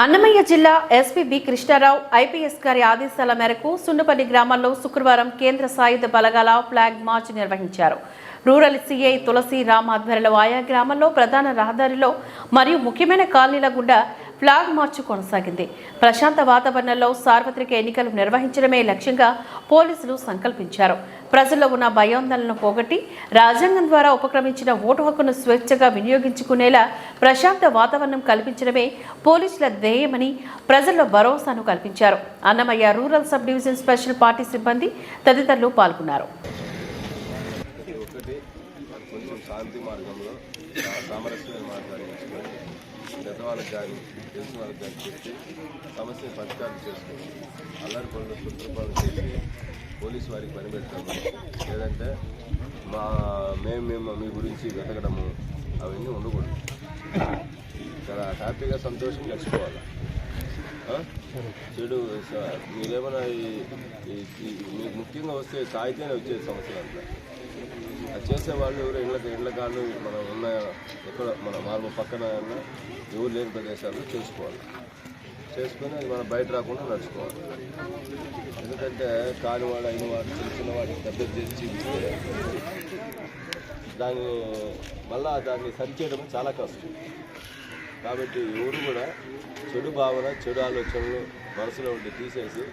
అన్నమయ్య జిల్లా SP B Krishnarao IPS గారి ఆదేశాల మేరకు సున్నపల్లి గ్రామంలో శుక్రవారం కేంద్ర సాయుధ బలగాల ఫ్లాగ్ మార్చ్ నిర్వహించారు. రూరల్ సీఐ తులసి రామ్ ఆధ్వర్యంలో ఆయా గ్రామాల్లో ప్రధాన రహదారిలో మరియు ముఖ్యమైన కాలనీల గుండా ఫ్లాగ్ మార్చ్ కొనసాగింది. ప్రశాంత వాతావరణంలో సార్వత్రిక ఎన్నికలు నిర్వహించడమే లక్ష్యంగా పోలీసులు సంకల్పించారు. ప్రజల్లో ఉన్న భయోందనలను పోగొట్టి రాజ్యాంగం ద్వారా ఉపక్రమించిన ఓటు హక్కును స్వేచ్ఛగా వినియోగించుకునేలా ప్రశాంత వాతావరణం కల్పించడమే పోలీసుల ధ్యేయమని ప్రజల్లో భరోసాను కల్పించారు. Annamayya rural sub division special party సిబ్బంది తదితరులు పాల్గొన్నారు. సామరస్య మార్గాన్ని వాళ్ళకి కానీ తెలిసిన వాళ్ళకి కానీ చెప్పి సమస్య పరిష్కారం చేసుకొని అల్లరి పనులు కుట్రపాలు చేసి పోలీసు వారికి పని పెట్టడము లేదంటే మా మేము మేము మీ గురించి వెతకడము అవన్నీ ఉండకూడదు. చాలా హ్యాపీగా సంతోషం గడిచిపోవాలి చెడు మీరేమైనా ఈ- ఈ- మీకు ముఖ్యంగా వస్తే తాగితేనే వచ్చే సమస్యలు అంతా. అది చేసేవాళ్ళు ఎవరు ఇళ్ళకి ఇళ్ళ కాళ్ళు మనం ఉన్న ఎక్కడ మన మార్గం పక్కన ఉన్న ఎవరు లేని ప్రదేశాల్లో చేసుకోవాలి. చేసుకొని అది మనం బయట రాకుండా నడుచుకోవాలి. ఎందుకంటే కానివాడు అయిన వాడు చిన్న చిన్నవాడు పెద్ద చేసి చూపిస్తే దాన్ని మళ్ళా దాన్ని సరిచేయడం చాలా కష్టం. కాబట్టి ఎవరు కూడా చెడు భావన చెడు ఆలోచనలు మనసులో ఉండి తీసేసి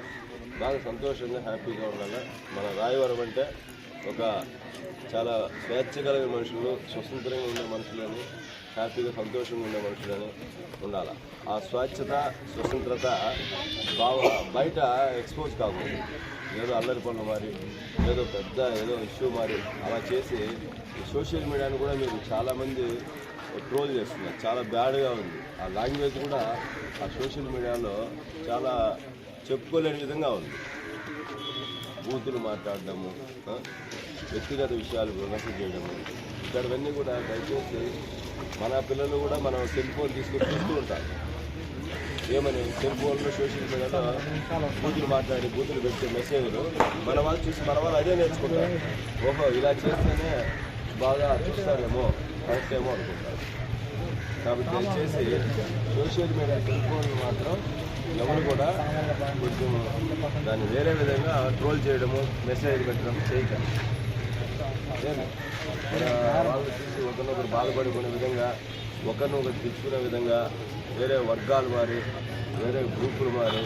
బాగా సంతోషంగా హ్యాపీగా ఉండాలి? మన రాయవరం అంటే ఒక చాలా స్వేచ్ఛ కలిగిన మనుషులు స్వతంత్రంగా ఉండే మనుషులని హ్యాపీగా సంతోషంగా ఉండే మనుషులని ఉండాలి? ఆ స్వచ్ఛత స్వతంత్రత బాగా బయట ఎక్స్పోజ్ కాకూడదు. ఏదో అల్లరి పనులు మారి ఏదో పెద్ద ఏదో ఇష్యూ మారి అలా చేసి సోషల్ మీడియాను కూడా మీరు చాలామంది ట్రోల్ చేస్తున్నారు. చాలా బ్యాడ్గా ఉంది. ఆ లాంగ్వేజ్ కూడా ఆ సోషల్ మీడియాలో చాలా చెప్పుకోలేని విధంగా ఉంది. బూతులు మాట్లాడడము వ్యక్తిగత విషయాలు విమర్శ చేయడము. ఇక్కడవన్నీ కూడా దయచేసి మన పిల్లలు కూడా మనం సెల్ ఫోన్ తీసుకొని చూస్తూ ఉంటారు. ఏమని? సెల్ ఫోన్లో సోషల్ మీడియాలో బూతులు మాట్లాడి బూతులు పెట్టే మెసేజ్లు మన వాళ్ళు చూసి మన వాళ్ళు అదే నేర్చుకుంటారు. ఓహో ఇలా చేస్తేనే బాగా చూస్తారేమో కరెక్ట్ ఏమో అనుకుంటారు. కాబట్టి దయచేసి సోషల్ మీడియా సెల్ ఫోన్ మాత్రం ఎవరు కూడా కొంచెం దాన్ని వేరే విధంగా ట్రోల్ చేయడము మెసేజ్ పెట్టడం చేయకండి. వాళ్ళు చూసి ఒకరినొకరు బాధపడుకునే విధంగా ఒకరినొకరు తెచ్చుకునే విధంగా వేరే వర్గాలు వారి వేరే గ్రూపులు వారి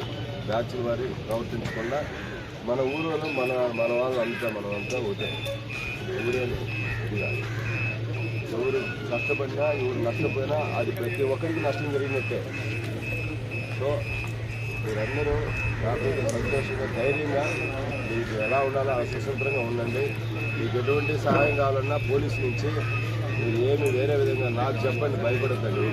బ్యాచ్లు వారి ప్రవర్తించకుండా మన ఊరిలో మన మన వాళ్ళు అంతా మనం అంతా ఒకటే. ఎవరు కష్టపడినా ఎవరు నష్టపోయినా అది ప్రతి ఒక్కరికి నష్టం జరిగినట్టే. సో మీరందరూ హ్యాపీగా సంతోషంగా ధైర్యంగా మీకు ఎలా ఉండాలో అలా స్వతంత్రంగా ఉండండి. మీకు ఎటువంటి సహాయం కావాలన్నా పోలీస్ నుంచి మీరు ఏమి వేరే విధంగా నాకు చెప్పండి భయపడద్దండి.